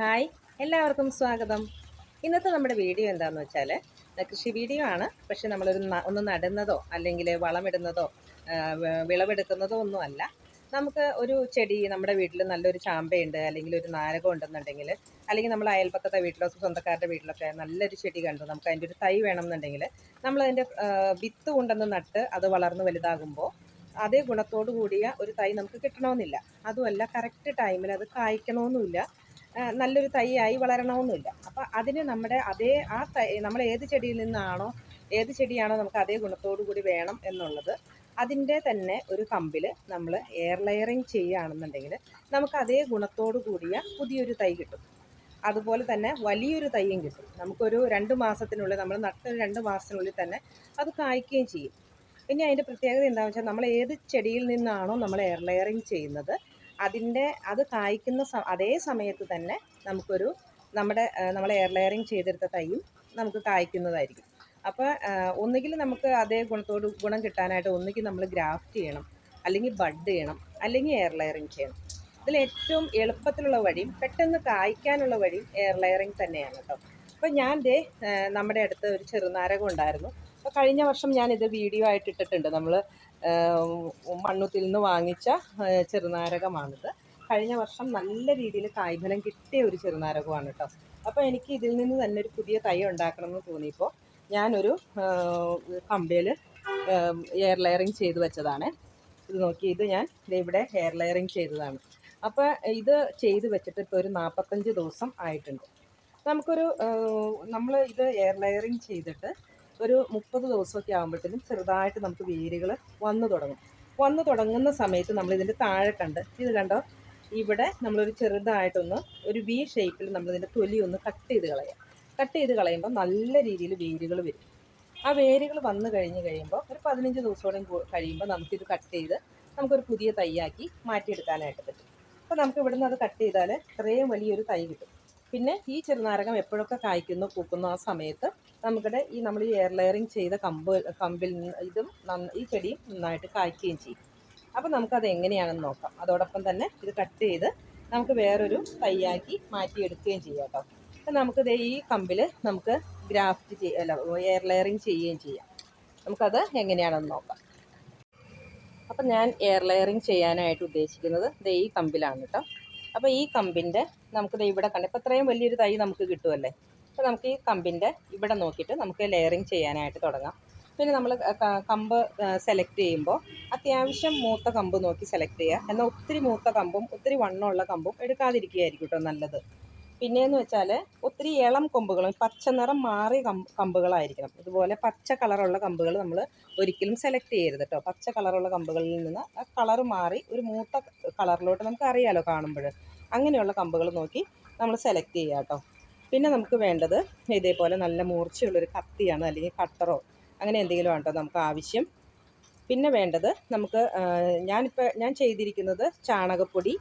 Hi എല്ലാവർക്കും സ്വാഗതം. ഇന്നത്തെ നമ്മുടെ വീഡിയോ എന്താണെന്ന് വെച്ചാൽ കൃഷി വീഡിയോ ആണ്. പക്ഷെ നമ്മളൊരു ഒന്ന് നടുന്നതോ അല്ലെങ്കിൽ വളമിടുന്നതോ വിളവെടുക്കുന്നതോ ഒന്നും അല്ല. നമുക്ക് ഒരു ചെടി നമ്മുടെ വീട്ടിൽ നല്ലൊരു ചാമ്പയുണ്ട് അല്ലെങ്കിൽ ഒരു നാരകം ഉണ്ടെന്നുണ്ടെങ്കിൽ അല്ലെങ്കിൽ നമ്മൾ അയൽപ്പക്കത്തെ വീട്ടിലോ സ്വന്തക്കാരുടെ വീട്ടിലൊക്കെ നല്ലൊരു ചെടി കണ്ടു. നമുക്ക് അതിന്റെ ഒരു തൈ വേണമെന്നുണ്ടെങ്കിൽ നമ്മളതിന്റെ വിത്ത് കൊണ്ടുവന്ന് നട്ട് അത് വളർന്ന് വലുതാകുമ്പോൾ അതേ ഗുണത്തോടു കൂടിയ ഒരു തൈ നമുക്ക് കിട്ടണമെന്നില്ല അതുമല്ല കറക്റ്റ് ടൈമിൽ അത് കായ്ക്കണമെന്നുമില്ല നല്ലൊരു തൈയായി വളരണമെന്നില്ല. അപ്പോൾ അതിന് നമ്മുടെ അതേ ആ തൈ നമ്മൾ ഏത് ചെടിയിൽ നിന്നാണോ ഏത് ചെടിയാണോ നമുക്ക് അതേ ഗുണത്തോടു കൂടി വേണം എന്നുള്ളത് അതിന്റെ തന്നെ ഒരു കമ്പിൽ നമ്മൾ എയർ ലെയറിങ് ചെയ്യുകയാണെന്നുണ്ടെങ്കിൽ നമുക്ക് അതേ ഗുണത്തോടു കൂടിയ പുതിയൊരു തൈ കിട്ടും. അതുപോലെ തന്നെ വലിയൊരു തൈയും കിട്ടും. നമുക്കൊരു രണ്ട് മാസത്തിനുള്ളിൽ നമ്മൾ നട്ടൊരു രണ്ട് മാസത്തിനുള്ളിൽ തന്നെ അത് കായ്ക്കുകയും ചെയ്യും. ഇനി അതിന്റെ പ്രത്യേകത എന്താണെന്ന് വെച്ചാൽ നമ്മൾ ഏത് ചെടിയിൽ നിന്നാണോ നമ്മൾ എയർ ലെയറിങ് ചെയ്യുന്നത് അതിന്റെ അത് കായ്ക്കുന്ന അതേ സമയത്ത് തന്നെ നമുക്കൊരു നമ്മുടെ നമ്മൾ എയർ ലെയറിങ് ചെയ്തെടുത്ത തൈയും നമുക്ക് കായ്ക്കുന്നതായിരിക്കും. അപ്പോൾ ഒന്നുകിൽ നമുക്ക് അതേ ഗുണത്തോട് ഗുണം കിട്ടാനായിട്ട് ഒന്നുകിൽ നമ്മൾ ഗ്രാഫ്റ്റ് ചെയ്യണം അല്ലെങ്കിൽ ബഡ് ചെയ്യണം അല്ലെങ്കിൽ എയർ ലെയറിങ് ചെയ്യണം. ഇതിൽ ഏറ്റവും എളുപ്പത്തിലുള്ള വഴിയും പെട്ടെന്ന് കായ്ക്കാനുള്ള വഴിയും എയർ ലെയറിങ് തന്നെയാണ് കേട്ടോ അപ്പോൾ ഞാൻ ദേ നമ്മുടെ അടുത്ത് ഒരു ചെറുനാരകം ഉണ്ടായിരുന്നു. അപ്പോൾ കഴിഞ്ഞ വർഷം ഞാനിത് വീഡിയോ ആയിട്ട് ഇട്ടിട്ടുണ്ട്. നമ്മൾ മണ്ണുത്തിൽ നിന്ന് വാങ്ങിച്ച ചെറുനാരകമാണിത്. കഴിഞ്ഞ വർഷം നല്ല രീതിയിൽ കായ്ഫലം കിട്ടിയ ഒരു ചെറുനാരകമാണ് കേട്ടോ അപ്പോൾ എനിക്ക് ഇതിൽ നിന്ന് തന്നെ ഒരു പുതിയ തൈ ഉണ്ടാക്കണം എന്ന് തോന്നിയപ്പോൾ ഞാനൊരു കമ്പയിൽ എയർ ലെയറിങ് ചെയ്ത് വെച്ചതാണ്. ഇത് നോക്കി ഇത് ഞാൻ ഇവിടെ ഹെയർ ലെയറിങ് ചെയ്തതാണ്. അപ്പോൾ ഇത് ചെയ്ത് വെച്ചിട്ട് ഇപ്പോൾ ഒരു നാൽപ്പത്തഞ്ച് ദിവസം ആയിട്ടുണ്ട്. നമുക്കൊരു നമ്മൾ ഇത് എയർ ലെയറിങ് ചെയ്തിട്ട് ഒരു മുപ്പത് ദിവസമൊക്കെ ആകുമ്പോഴത്തേനും ചെറുതായിട്ട് നമുക്ക് വേരുകൾ വന്നു തുടങ്ങും. വന്നു തുടങ്ങുന്ന സമയത്ത് നമ്മൾ ഇതിന്റെ താഴെ കണ്ട് ഇത് കണ്ടോ? ഇവിടെ നമ്മളൊരു ചെറുതായിട്ടൊന്ന് ഒരു വി ഷേപ്പിൽ നമ്മളിതിന്റെ തൊലി ഒന്ന് കട്ട് ചെയ്ത് കളയാം. കട്ട് ചെയ്ത് കളയുമ്പോൾ നല്ല രീതിയിൽ വേരുകൾ വരും. ആ വേരുകൾ വന്നു കഴിഞ്ഞ് കഴിയുമ്പോൾ ഒരു പതിനഞ്ച് ദിവസത്തോടെ കഴിയുമ്പോൾ നമുക്കിത് കട്ട് ചെയ്ത് നമുക്കൊരു പുതിയ തൈയാക്കി മാറ്റിയെടുക്കാനായിട്ട് പറ്റും. അപ്പോൾ നമുക്ക് ഇവിടുന്ന് അത് കട്ട് ചെയ്താൽ ഇത്രയും വലിയൊരു തൈ കിട്ടും. പിന്നെ ഈ ചെറുനാരകം എപ്പോഴൊക്കെ കായ്ക്കുന്നു പൂക്കുന്നു ആ സമയത്ത് നമുക്കിടെ ഈ നമ്മൾ ഈ എയർ ലെയറിങ് ചെയ്ത കമ്പ് കമ്പിൽ ഇതും ഈ ചെടിയും നന്നായിട്ട് കായ്ക്കുകയും ചെയ്യും. അപ്പോൾ നമുക്കത് എങ്ങനെയാണെന്ന് നോക്കാം. അതോടൊപ്പം തന്നെ ഇത് കട്ട് ചെയ്ത് നമുക്ക് വേറൊരു തൈയാക്കി മാറ്റിയെടുക്കുകയും ചെയ്യാം കേട്ടോ. അപ്പം നമുക്കിത് ഈ കമ്പിൽ നമുക്ക് ഗ്രാഫ്റ്റ് ചെയ്യ അല്ല എയർ ലെയറിങ് ചെയ്യുകയും ചെയ്യാം. നമുക്കത് എങ്ങനെയാണെന്ന് നോക്കാം. അപ്പം ഞാൻ എയർ ലെയറിങ് ചെയ്യാനായിട്ട് ഉദ്ദേശിക്കുന്നത് ദേ ഈ കമ്പിലാണ് കേട്ടോ. അപ്പോൾ ഈ കമ്പിന്റെ നമുക്ക് ഇവിടെ കണ്ട്. ഇപ്പോൾ ഇത്രയും വലിയൊരു തൈ നമുക്ക് കിട്ടുമല്ലേ അപ്പോൾ നമുക്ക് ഈ കമ്പിന്റെ ഇവിടെ നോക്കിയിട്ട് നമുക്ക് ലെയറിങ് ചെയ്യാനായിട്ട് തുടങ്ങാം. പിന്നെ നമ്മൾ കമ്പ് സെലക്ട് ചെയ്യുമ്പോൾ അത്യാവശ്യം മൂത്ത കമ്പ് നോക്കി സെലക്ട് ചെയ്യുക എന്നാൽ ഒത്തിരി മൂത്ത കമ്പും ഒത്തിരി വണ്ണമുള്ള കമ്പും എടുക്കാതിരിക്കുകയായിരിക്കും കേട്ടോ നല്ലത്. പിന്നെയെന്ന് വെച്ചാൽ ഒത്തിരി ഇളം കൊമ്പുകളും പച്ച നിറം മാറിയ കമ്പ് കമ്പുകളായിരിക്കണം. ഇതുപോലെ പച്ച കളറുള്ള കമ്പുകൾ നമ്മൾ ഒരിക്കലും സെലക്ട് ചെയ്യരുത് കേട്ടോ പച്ച കളറുള്ള കമ്പുകളിൽ നിന്ന് ആ കളർ മാറി ഒരു മൂത്ത കളറിലോട്ട് നമുക്ക് അറിയാലോ കാണുമ്പോൾ അങ്ങനെയുള്ള കമ്പുകൾ നോക്കി നമ്മൾ സെലക്ട് ചെയ്യുക കേട്ടോ പിന്നെ നമുക്ക് വേണ്ടത് ഇതേപോലെ നല്ല മൂർച്ചയുള്ളൊരു കത്തിയാണ് അല്ലെങ്കിൽ കട്ടറോ അങ്ങനെ എന്തെങ്കിലും ആണ് നമുക്ക് ആവശ്യം. പിന്നെ വേണ്ടത് നമുക്ക് ഞാനിപ്പോൾ ഞാൻ ചെയ്തിരിക്കുന്നത് ചാണകപ്പൊടി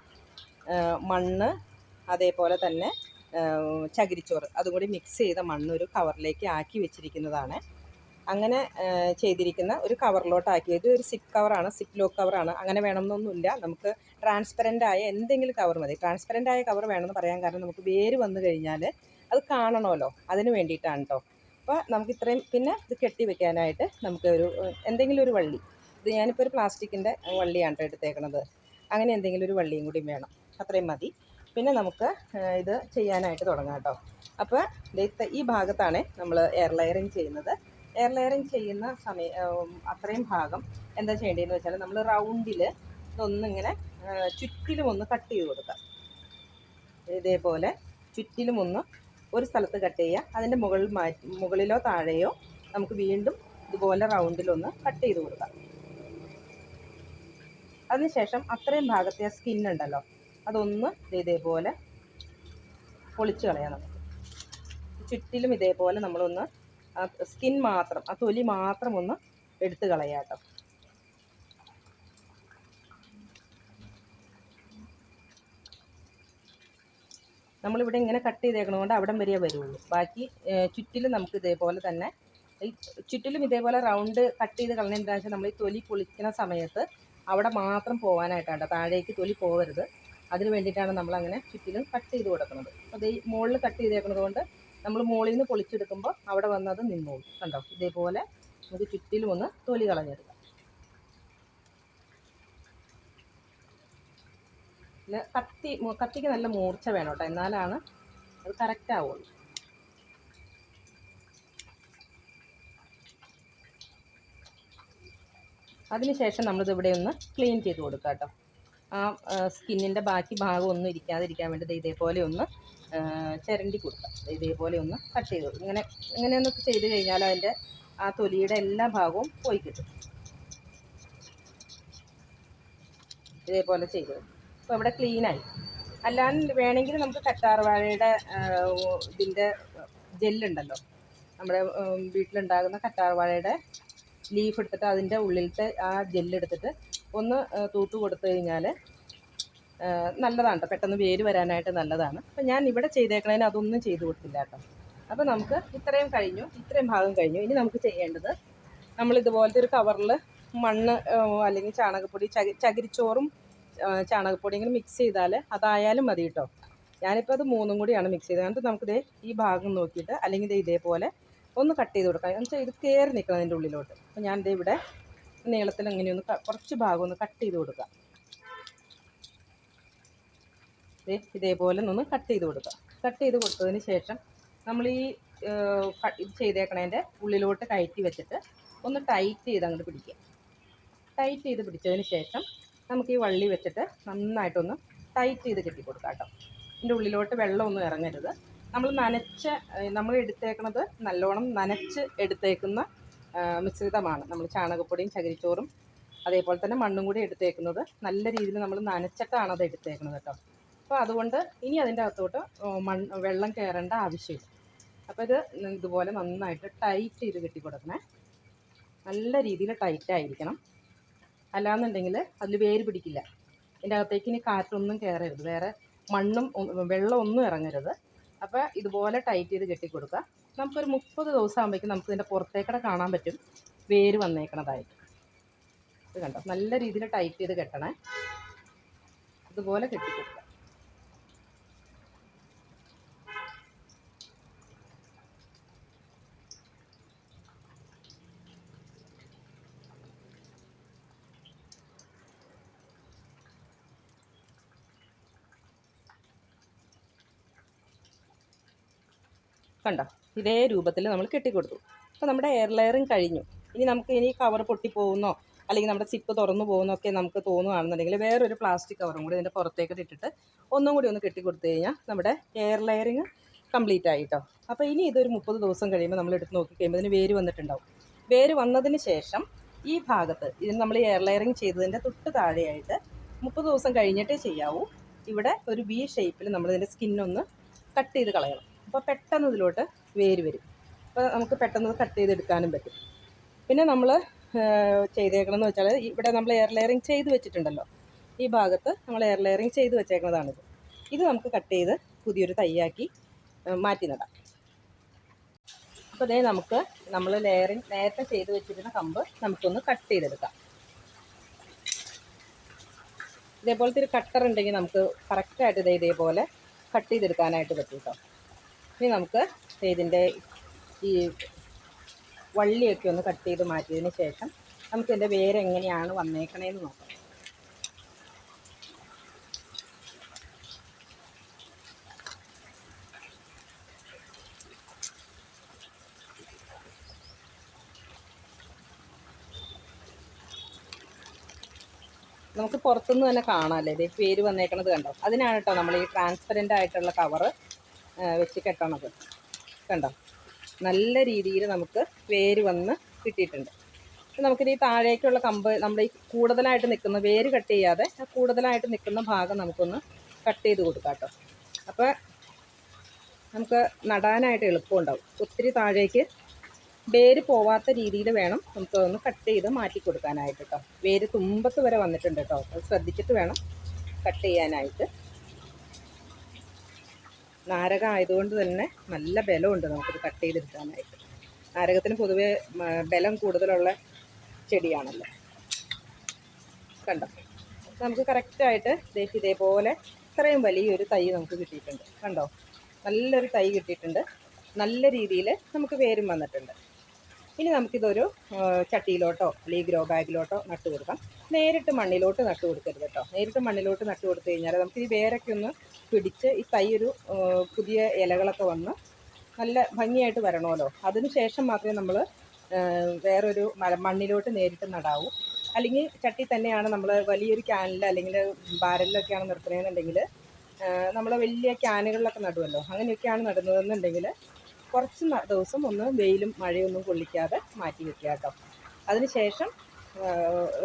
മണ്ണ് അതേപോലെ തന്നെ ചകിരിച്ചോറ്. അതും കൂടി മിക്സ് ചെയ്ത മണ്ണൊരു കവറിലേക്ക് ആക്കി വെച്ചിരിക്കുന്നതാണ്. അങ്ങനെ ചെയ്തിരിക്കുന്ന ഒരു കവറിലോട്ട് ആക്കിയത് ഒരു സിപ്പ് കവറാണ് സിപ്പ് ലോക്ക് കവറാണ് അങ്ങനെ വേണമെന്നൊന്നുമില്ല. നമുക്ക് ട്രാൻസ്പെറന്റ് ആയ എന്തെങ്കിലും കവർ മതി. ട്രാൻസ്പെറന്റ് ആയ കവർ വേണമെന്ന് പറയാൻ കാരണം നമുക്ക് വേര് വന്നു കഴിഞ്ഞാൽ അത് കാണണമല്ലോ. അതിന് വേണ്ടിയിട്ടാണ് കേട്ടോ അപ്പോൾ നമുക്ക് ഇത്രയും പിന്നെ ഇത് കെട്ടി വെക്കാനായിട്ട് നമുക്ക് ഒരു എന്തെങ്കിലും ഒരു വള്ളി. ഇത് ഞാനിപ്പോൾ ഒരു പ്ലാസ്റ്റിക്കിന്റെ വള്ളിയാണ് എടുത്തേക്കണത്. അങ്ങനെ എന്തെങ്കിലും ഒരു വള്ളിയും കൂടി വേണം. അത്രയും മതി. പിന്നെ നമുക്ക് ഇത് ചെയ്യാനായിട്ട് തുടങ്ങാം കേട്ടോ അപ്പോൾ ഈ ഭാഗത്താണ് നമ്മൾ എയർ ലെയറിങ് ചെയ്യുന്നത്. എയർ ലെയറിങ് ചെയ്യുന്ന സമയ അത്രയും ഭാഗം എന്താ ചെയ്യേണ്ടതെന്ന് വെച്ചാൽ നമ്മൾ റൗണ്ടിൽ ഇതൊന്നിങ്ങനെ ആ, ചുറ്റിലും ഒന്ന് കട്ട് ചെയ്ത് കൊടുക്കാം. ഇതേപോലെ ചുറ്റിലും ഒന്ന് ഒരു സ്ഥലത്ത് കട്ട് ചെയ്യുക. അതിന്റെ മുകളിൽ മാറ്റി മുകളിലോ താഴെയോ നമുക്ക് വീണ്ടും ഇതുപോലെ റൗണ്ടിലൊന്ന് കട്ട് ചെയ്ത് കൊടുക്കാം. അതിനുശേഷം അത്രയും ഭാഗത്തെ ഉണ്ടല്ലോ അതൊന്ന് ഇതേപോലെ പൊളിച്ച് കളയാം നമുക്ക് ചുറ്റിലും ഇതേപോലെ നമ്മളൊന്ന് സ്കിൻ മാത്രം ആ തൊലി മാത്രം ഒന്ന് എടുത്ത് കളയാട്ടോ നമ്മളിവിടെ ഇങ്ങനെ കട്ട് ചെയ്തേക്കണതുകൊണ്ട് അവിടം വരെയേ വരുള്ളൂ. ബാക്കി ചുറ്റിലും നമുക്ക് ഇതേപോലെ തന്നെ ഈ ചുറ്റിലും ഇതേപോലെ റൗണ്ട് കട്ട് ചെയ്ത് കളഞ്ഞെന്താണെന്ന് വെച്ചാൽ നമ്മൾ ഈ തൊലി പൊളിക്കുന്ന സമയത്ത് അവിടെ മാത്രം പോകാനായിട്ടാണ് താഴേക്ക് തൊലി പോകരുത് അതിന് വേണ്ടിയിട്ടാണ് നമ്മൾ അങ്ങനെ ചുറ്റിലും കട്ട് ചെയ്ത് കൊടുക്കുന്നത്. അപ്പോൾ ഈ മുകളിൽ കട്ട് ചെയ്തേക്കുന്നത് കൊണ്ട് നമ്മൾ മുകളിൽ നിന്ന് പൊളിച്ചെടുക്കുമ്പോൾ അവിടെ വന്നത് നിന്നോളും കണ്ടോ? ഇതേപോലെ നമുക്ക് ചുറ്റിലും ഒന്ന് തൊലി കളഞ്ഞെടുക്കാം. പിന്നെ കത്തി കത്തിക്ക് നല്ല മൂർച്ച വേണം കേട്ടോ. എന്നാലാണ് അത് കറക്റ്റ് ആവുള്ളൂ. അതിനുശേഷം നമ്മളിത് ഇവിടെ ഒന്ന് ക്ലീൻ ചെയ്ത് കൊടുക്കാം കേട്ടോ. ആ സ്കിന്നിന്റെ ബാക്കി ഭാഗം ഒന്നും ഇരിക്കാതിരിക്കാൻ വേണ്ടി ഇതേപോലെ ഒന്ന് ചിരണ്ടി കൊടുക്കാം. ദേ ഇതേപോലെ ഒന്ന് കട്ട് ചെയ്ത് കൊടുക്കും. ഇങ്ങനെ ഇങ്ങനെയൊന്നൊക്കെ ചെയ്ത് കഴിഞ്ഞാൽ അതിന്റെ ആ തൊലിയുടെ എല്ലാ ഭാഗവും പോയി കിട്ടും. ഇതേപോലെ ചെയ്ത് അപ്പോൾ ഇവിടെ ക്ലീനായി അല്ലാണ്ട് വേണമെങ്കിൽ നമുക്ക് കറ്റാർവാഴയുടെ ഇതിന്റെ ജെല്ലുണ്ടല്ലോ നമ്മുടെ വീട്ടിലുണ്ടാകുന്ന കറ്റാർവാഴയുടെ ലീഫ് എടുത്തിട്ട് അതിന്റെ ഉള്ളിലത്തെ ആ ജെല്ലെടുത്തിട്ട് ഒന്ന് തൂത്ത് കൊടുത്തു കഴിഞ്ഞാൽ നല്ലതാണ് ട്ടോ. പെട്ടെന്ന് വേര് വരാനായിട്ട് നല്ലതാണ്. അപ്പം ഞാൻ ഇവിടെ ചെയ്തേക്കണതിന് അതൊന്നും ചെയ്തു കൊടുത്തില്ല കേട്ടോ അപ്പോൾ നമുക്ക് ഇത്രയും കഴിഞ്ഞു. ഇത്രയും ഭാഗം കഴിഞ്ഞു. ഇനി നമുക്ക് ചെയ്യേണ്ടത് നമ്മൾ ഇതുപോലത്തെ ഒരു കവറിൽ മണ്ണ് അല്ലെങ്കിൽ ചാണകപ്പൊടി ചകി ചകിരിച്ചോറും ചാണകപ്പൊടിയെങ്കിലും മിക്സ് ചെയ്താൽ അതായാലും മതി കേട്ടോ ഞാനിപ്പോൾ അത് മൂന്നും കൂടിയാണ് മിക്സ് ചെയ്തത്. എന്നിട്ട് നമുക്കിത് ഈ ഭാഗം നോക്കിയിട്ട് അല്ലെങ്കിൽ ഇതേപോലെ ഒന്ന് കട്ട് ചെയ്ത് കൊടുക്കാം. എന്ന് വെച്ചാൽ ഇത് കയറി നിൽക്കണം അതിന്റെ ഉള്ളിലോട്ട്. അപ്പോൾ ദേ ഇവിടെ നീളത്തിൽ അങ്ങനെ ഒന്ന് കുറച്ച് ഭാഗം ഒന്ന് കട്ട് ചെയ്ത് കൊടുക്കുക ഇതേപോലെ ഒന്ന് കട്ട് ചെയ്ത് കൊടുക്കുക കട്ട് ചെയ്ത് കൊടുത്തതിന് ശേഷം നമ്മൾ ഈ ഇത് ചെയ്തേക്കണതിന്റെ ഉള്ളിലോട്ട് കയറ്റി വെച്ചിട്ട് ഒന്ന് ടൈറ്റ് ചെയ്ത് അങ്ങോട്ട് പിടിക്കുക ടൈറ്റ് ചെയ്ത് പിടിച്ചതിന് ശേഷം നമുക്ക് ഈ വള്ളി വെച്ചിട്ട് നന്നായിട്ടൊന്ന് ടൈറ്റ് ചെയ്ത് കെട്ടി കൊടുക്കാം കേട്ടോ. ഇതിന്റെ ഉള്ളിലോട്ട് വെള്ളമൊന്നും ഇറങ്ങരുത്. നമ്മൾ നനച്ച് നമ്മൾ എടുത്തേക്കണത് നല്ലോണം നനച്ച് എടുത്തേക്കുന്ന മിശ്രിതമാണ്. നമ്മൾ ചാണകപ്പൊടിയും ചകിരിച്ചോറും അതേപോലെ തന്നെ മണ്ണും കൂടി എടുത്തേക്കുന്നത്. നല്ല രീതിയിൽ നമ്മൾ നനച്ചിട്ടാണ് അത് എടുത്തേക്കുന്നത് കേട്ടോ. അപ്പോൾ അതുകൊണ്ട് ഇനി അതിന്റെ അകത്തോട്ട് മണ്ണ് വെള്ളം കയറേണ്ട ആവശ്യമില്ല. അപ്പോൾ ഇത് ഇതുപോലെ നന്നായിട്ട് ടൈറ്റ് ചെയ്ത് കെട്ടി കൊടുക്കണേ. നല്ല രീതിയിൽ ടൈറ്റ് ആയിരിക്കണം. അല്ലാന്നുണ്ടെങ്കിൽ അതിൽ വേര് പിടിക്കില്ല. ഇതിന്റെ അകത്തേക്ക് ഇനി കാറ്റൊന്നും കയറരുത്. വേറെ മണ്ണും വെള്ളമൊന്നും ഇറങ്ങരുത്. അപ്പോൾ ഇതുപോലെ ടൈറ്റ് ചെയ്ത് കെട്ടി കൊടുക്കുക. നമുക്കൊരു മുപ്പത് ദിവസം ആകുമ്പോഴേക്കും നമുക്ക് ഇതിന്റെ പുറത്തേക്കടെ കാണാൻ പറ്റും. വേര് വന്നേക്കണതായിട്ട്. ഇത് കണ്ടോ? നല്ല രീതിയിൽ ടൈറ്റ് ചെയ്ത് കെട്ടണേ. അതുപോലെ കെട്ടി കൊടുക്കുക കണ്ടോ? ഇതേ രൂപത്തിൽ നമ്മൾ കെട്ടിക്കൊടുത്തു. അപ്പോൾ നമ്മുടെ എയർ ലെയറിങ് കഴിഞ്ഞു. ഇനി നമുക്ക് ഇനി കവർ പൊട്ടിപ്പോകുന്നോ അല്ലെങ്കിൽ നമ്മുടെ സിപ്പ് തുറന്നു പോകുന്നോ ഒക്കെ നമുക്ക് തോന്നുകയാണെന്നുണ്ടെങ്കിൽ വേറൊരു പ്ലാസ്റ്റിക് കവറും കൂടി ഇതിന്റെ പുറത്തേക്ക് ഇട്ടിട്ട് ഒന്നും കൂടി ഒന്ന് കെട്ടിക്കൊടുത്തു കഴിഞ്ഞാൽ നമ്മുടെ എയർ ലെയറിങ് കംപ്ലീറ്റ് ആയിട്ടോ. അപ്പോൾ ഇനി ഇതൊരു മുപ്പത് ദിവസം കഴിയുമ്പോൾ നമ്മൾ എടുത്ത് നോക്കി കഴിയുമ്പോൾ ഇതിന് വേര് വന്നിട്ടുണ്ടാവും. വേര് വന്നതിന് ശേഷം ഈ ഭാഗത്ത് ഇതിന് നമ്മൾ എയർ ലെയറിങ് ചെയ്തതിന്റെ തൊട്ട് താഴെയായിട്ട് മുപ്പത് ദിവസം കഴിഞ്ഞിട്ടേ ചെയ്യാവൂ. ഇവിടെ ഒരു വി ഷേപ്പിൽ നമ്മളിതിന്റെ സ്കിന്നൊന്ന് കട്ട് ചെയ്ത് കളയണം. അപ്പോൾ പെട്ടെന്ന് ഇതിലോട്ട് വേര് വരും. അപ്പോൾ നമുക്ക് പെട്ടെന്ന് കട്ട് ചെയ്തെടുക്കാനും പറ്റും. പിന്നെ നമ്മൾ ചെയ്തേക്കണമെന്ന് വെച്ചാൽ ഇവിടെ നമ്മൾ എയർ ലെയറിങ് ചെയ്ത് വെച്ചിട്ടുണ്ടല്ലോ. ഈ ഭാഗത്ത് നമ്മൾ എയർ ലെയറിങ് ചെയ്ത് വെച്ചേക്കുന്നതാണിത് ഇത് നമുക്ക് കട്ട് ചെയ്ത് പുതിയൊരു തൈയാക്കി ഏഹ്, മാറ്റി നടാം. അപ്പോൾ അതേ നമുക്ക് നമ്മൾ ലെയറിങ് നേരത്തെ ചെയ്ത് വെച്ചിരുന്ന കമ്പ് നമുക്കൊന്ന് കട്ട് ചെയ്തെടുക്കാം. ഇതേപോലത്തെ ഒരു കട്ടർ ഉണ്ടെങ്കിൽ നമുക്ക് കറക്റ്റായിട്ട് ഇത് ഇതേപോലെ കട്ട് ചെയ്തെടുക്കാനായിട്ട് പറ്റും കേട്ടോ ഇനി നമുക്ക് ഇതിന്റെ ഈ വള്ളിയൊക്കെ ഒന്ന് കട്ട് ചെയ്ത് മാറ്റിയതിന് ശേഷം നമുക്ക് ഇതിന്റെ വേര് എങ്ങനെയാണ് വന്നേക്കണേന്ന് നോക്കാം. നമുക്ക് പുറത്തുനിന്ന് തന്നെ കാണാമല്ലേ ഇത് പേര് വന്നേക്കണത് കണ്ടോ? അതിനാണ് കേട്ടോ നമ്മൾ ഈ ട്രാൻസ്പെറന്റ് ആയിട്ടുള്ള കവറ് വെച്ച് കെട്ടണത് കണ്ടോ? നല്ല രീതിയിൽ നമുക്ക് വേര് വന്ന് കിട്ടിയിട്ടുണ്ട്. നമുക്കിത് ഈ താഴേക്കുള്ള കമ്പ് നമ്മൾ ഈ കൂടുതലായിട്ട് നിൽക്കുന്ന വേര് കട്ട് ചെയ്യാതെ കൂടുതലായിട്ട് നിൽക്കുന്ന ഭാഗം നമുക്കൊന്ന് കട്ട് ചെയ്ത് കൊടുക്കാം കേട്ടോ. അപ്പോൾ നമുക്ക് നടാനായിട്ട് എളുപ്പമുണ്ടാവും ഒത്തിരി താഴേക്ക് വേര് പോവാത്ത രീതിയിൽ വേണം നമുക്ക് ഒന്ന് കട്ട് ചെയ്ത് മാറ്റി കൊടുക്കാനായിട്ട് കേട്ടോ. വേര് തുമ്പത്ത് വരെ വന്നിട്ടുണ്ട് കേട്ടോ. അത് ശ്രദ്ധിച്ചിട്ട് വേണം കട്ട് ചെയ്യാനായിട്ട്. നാരക ആയതുകൊണ്ട് തന്നെ നല്ല ബലമുണ്ട് നമുക്കിത് കട്ട് ചെയ്തെടുക്കാനായിട്ട്. നാരകത്തിന് പൊതുവെ ബലം കൂടുതലുള്ള ചെടിയാണല്ലോ. കണ്ടോ? നമുക്ക് കറക്റ്റായിട്ട് ഇതേപോലെ ഇത്രയും വലിയൊരു തൈ നമുക്ക് കിട്ടിയിട്ടുണ്ട്. കണ്ടോ? നല്ലൊരു തൈ കിട്ടിയിട്ടുണ്ട്. നല്ല രീതിയിൽ നമുക്ക് വേരും വന്നിട്ടുണ്ട്. ഇനി നമുക്കിതൊരു ചട്ടിയിലോട്ടോ അല്ലെങ്കിൽ ഗ്രോ ബാഗിലോട്ടോ നട്ടു കൊടുക്കാം. നേരിട്ട് മണ്ണിലോട്ട് നട്ടു കൊടുക്കരുത് കേട്ടോ. നേരിട്ട് മണ്ണിലോട്ട് നട്ടു കൊടുത്തു കഴിഞ്ഞാൽ നമുക്ക് ഈ വേരൊക്കെ ഒന്ന് പിടിച്ച് ഈ തൈ ഒരു പുതിയ ഇലകളൊക്കെ വന്ന് നല്ല ഭംഗിയായിട്ട് വരണമല്ലോ. അതിനുശേഷം മാത്രമേ നമ്മൾ വേറൊരു മണ്ണിലോട്ട് നേരിട്ട് നടാവൂ. അല്ലെങ്കിൽ ചട്ടി തന്നെയാണ് നമ്മൾ വലിയൊരു ക്യാനിൽ അല്ലെങ്കിൽ ബാരലിലൊക്കെയാണ് നിർത്തുന്നതെന്നുണ്ടെങ്കിൽ നമ്മൾ വലിയ ക്യാനുകളിലൊക്കെ നടുമല്ലോ അങ്ങനെയൊക്കെയാണ് നടുന്നതെന്നുണ്ടെങ്കിൽ കുറച്ച് ദിവസം ഒന്ന് വെയിലും മഴയൊന്നും കൊള്ളിക്കാതെ മാറ്റി വെക്കുക കേട്ടോ. അതിനുശേഷം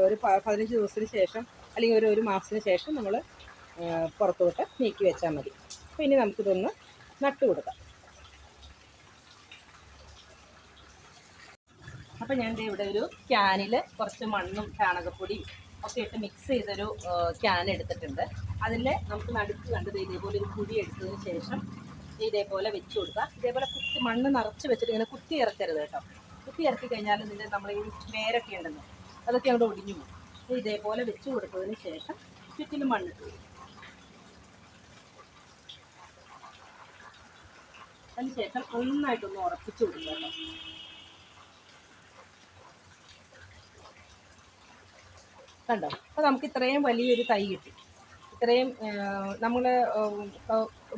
ഒരു പതിനഞ്ച് ദിവസത്തിന് ശേഷം അല്ലെങ്കിൽ ഒരു ഒരു മാസത്തിന് ശേഷം നമ്മൾ പുറത്തോട്ട് നീക്കി വെച്ചാൽ മതി. അപ്പോൾ ഇനി നമുക്കിതൊന്ന് നട്ടു കൊടുക്കാം. അപ്പോൾ ഞാൻ ഇവിടെ ഒരു ക്യാനിൽ കുറച്ച് മണ്ണും ചാണകപ്പൊടിയും ഒക്കെ ഇട്ട് മിക്സ് ചെയ്തൊരു ക്യാൻ എടുത്തിട്ടുണ്ട്. അതിൽ നമുക്ക് നടുക്ക് കണ്ടത് ഇതേപോലെ ഒരു കുഴി എടുത്തതിന് ശേഷം ഇതേപോലെ വെച്ച് കൊടുക്കുക. ഇതേപോലെ കുത്തി മണ്ണ് നിറച്ച് വെച്ചിട്ട് ഇങ്ങനെ കുത്തി ഇറക്കരുത് കേട്ടോ. കുത്തി ഇറക്കി കഴിഞ്ഞാൽ ഇതിന്റെ നമ്മൾ ഈ വേരൊക്കെ ഉണ്ടല്ലോ അതൊക്കെ അവിടെ ഒടിഞ്ഞു പോകും. ഇതേപോലെ വെച്ച് കൊടുത്തതിന് ശേഷം ചുറ്റിലും കൊടുക്കും അതിന് ശേഷം നന്നായിട്ടൊന്ന് ഉറപ്പിച്ചു കൊടുക്കുക കണ്ടോ? അപ്പോൾ നമുക്ക് ഇത്രയും വലിയൊരു തൈ കിട്ടി. ഇത്രയും നമ്മൾ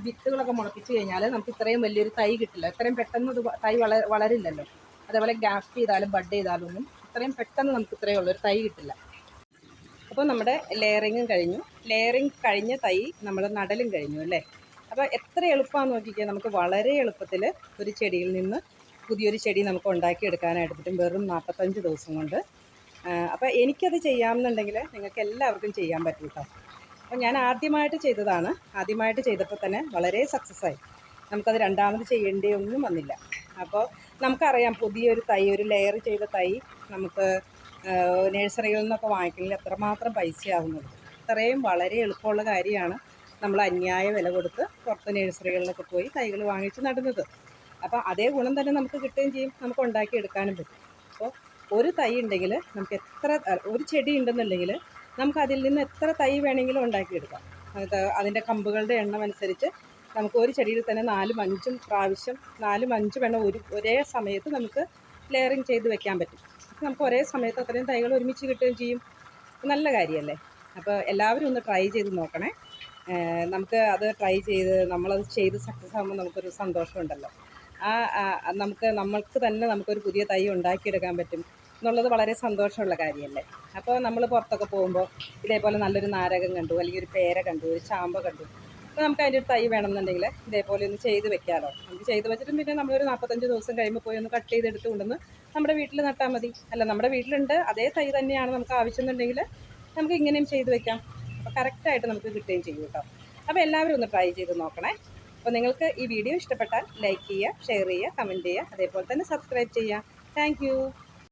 വിത്തുകളൊക്കെ മുളപ്പിച്ച് കഴിഞ്ഞാൽ നമുക്ക് ഇത്രയും വലിയൊരു തൈ കിട്ടില്ല. ഇത്രയും പെട്ടെന്ന് ഇത് തൈ വള വളരില്ലല്ലോ. അതേപോലെ ഗ്രാഫ്റ്റ് ചെയ്താലും ബഡ് ചെയ്താലും ഒന്നും ഇത്രയും പെട്ടെന്ന് നമുക്ക് ഇത്രയും ഉള്ളൊരു തൈ കിട്ടില്ല. അപ്പോൾ നമ്മുടെ ലെയറിങ്ങും കഴിഞ്ഞു. ലെയറിങ് കഴിഞ്ഞ തൈ നമ്മൾ നടലും കഴിഞ്ഞു അല്ലേ? അപ്പോൾ എത്ര എളുപ്പമാണെന്ന് നോക്കിക്കാൻ നമുക്ക് വളരെ എളുപ്പത്തിൽ ഒരു ചെടിയിൽ നിന്ന് പുതിയൊരു ചെടി നമുക്ക് ഉണ്ടാക്കിയെടുക്കാനായിട്ട് പറ്റും. വെറും നാൽപ്പത്തഞ്ച് ദിവസം കൊണ്ട്. അപ്പോൾ എനിക്കത് ചെയ്യാമെന്നുണ്ടെങ്കിൽ നിങ്ങൾക്ക് എല്ലാവർക്കും ചെയ്യാൻ പറ്റും കേട്ടോ. അപ്പോൾ ഞാൻ ആദ്യമായിട്ട് ചെയ്തതാണ്. ആദ്യമായിട്ട് ചെയ്തപ്പോൾ തന്നെ വളരെ സക്സസ് ആയി. നമുക്കത് രണ്ടാമത് ചെയ്യേണ്ടി ഒന്നും വന്നില്ല. അപ്പോൾ നമുക്കറിയാം പുതിയൊരു തൈ ഒരു ലെയർ ചെയ്ത തൈ നമുക്ക് നഴ്സറികളിൽ നിന്നൊക്കെ വാങ്ങിക്കണമെങ്കിൽ എത്രമാത്രം പൈസയാകുന്നത് അത്രയും വളരെ എളുപ്പമുള്ള കാര്യമാണ് നമ്മൾ അന്യായ വില കൊടുത്ത് പുറത്ത് നഴ്സറികളിലൊക്കെ പോയി തൈകൾ വാങ്ങിച്ച് നടുന്നത്. അപ്പോൾ അതേ ഗുണം തന്നെ നമുക്ക് കിട്ടുകയും ചെയ്യും. നമുക്ക് ഉണ്ടാക്കിയെടുക്കാനും പറ്റും. അപ്പോൾ ഒരു തൈ ഉണ്ടെങ്കിൽ നമുക്ക് എത്ര ഒരു ചെടി ഉണ്ടെന്നുണ്ടെങ്കിൽ നമുക്ക് അതിൽ നിന്ന് എത്ര തൈ വേണമെങ്കിലും ഉണ്ടാക്കിയെടുക്കാം. അത് അതിന്റെ കമ്പുകളുടെ എണ്ണം അനുസരിച്ച് നമുക്ക് ഒരു ചെടിയിൽ തന്നെ നാലും അഞ്ചും പ്രാവശ്യം നാലും അഞ്ചും എണ്ണം ഒരു ഒരേ സമയത്ത് നമുക്ക് ലെയറിങ് ചെയ്ത് വെക്കാൻ പറ്റും. നമുക്ക് ഒരേ സമയത്ത് അത്രയും തൈകൾ ഒരുമിച്ച് കിട്ടുകയും ചെയ്യും. നല്ല കാര്യമല്ലേ? അപ്പോൾ എല്ലാവരും ഒന്ന് ട്രൈ ചെയ്ത് നോക്കണേ. നമുക്ക് അത് ട്രൈ ചെയ്ത് നമ്മളത് ചെയ്ത് സക്സസ് ആകുമ്പോൾ നമുക്കൊരു സന്തോഷമുണ്ടല്ലോ. ആ, നമുക്ക് നമ്മൾക്ക് തന്നെ നമുക്കൊരു പുതിയ തൈ ഉണ്ടാക്കിയെടുക്കാൻ പറ്റും. എന്നുള്ളത് വളരെ സന്തോഷമുള്ള കാര്യമല്ലേ? അപ്പോൾ നമ്മൾ പുറത്തൊക്കെ പോകുമ്പോൾ ഇതേപോലെ നല്ലൊരു നാരകം കണ്ടു അല്ലെങ്കിൽ ഒരു പേര കണ്ടു ഒരു ചാമ്പ കണ്ടു. അപ്പോൾ നമുക്ക് അതിന്റെ ഒരു തൈ വേണമെന്നുണ്ടെങ്കിൽ ഇതേപോലെ ഒന്ന് ചെയ്ത് വെക്കാമല്ലോ നമുക്ക് ചെയ്ത് വെച്ചിട്ടും പിന്നെ നമ്മളൊരു നാൽപ്പത്തഞ്ച് ദിവസം കഴിയുമ്പോൾ പോയി ഒന്ന് കട്ട് ചെയ്തെടുത്ത് കൊണ്ടുവന്ന് നമ്മുടെ വീട്ടിൽ നട്ടാൽ മതി. അല്ല നമ്മുടെ വീട്ടിലുണ്ട് അതേ തൈ തന്നെയാണ് നമുക്ക് ആവശ്യമെന്നുണ്ടെങ്കിൽ നമുക്ക് ഇങ്ങനെയും ചെയ്ത് വെക്കാം. അപ്പോൾ കറക്റ്റായിട്ട് നമുക്ക് കിട്ടുകയും ചെയ്യും കേട്ടോ. അപ്പോൾ എല്ലാവരും ഒന്ന് ട്രൈ ചെയ്ത് നോക്കണേ. അപ്പോൾ നിങ്ങൾക്ക് ഈ വീഡിയോ ഇഷ്ടപ്പെട്ടാൽ ലൈക്ക് ചെയ്യുക ഷെയർ ചെയ്യുക കമന്റ് ചെയ്യുക അതേപോലെ തന്നെ സബ്സ്ക്രൈബ് ചെയ്യുക. താങ്ക്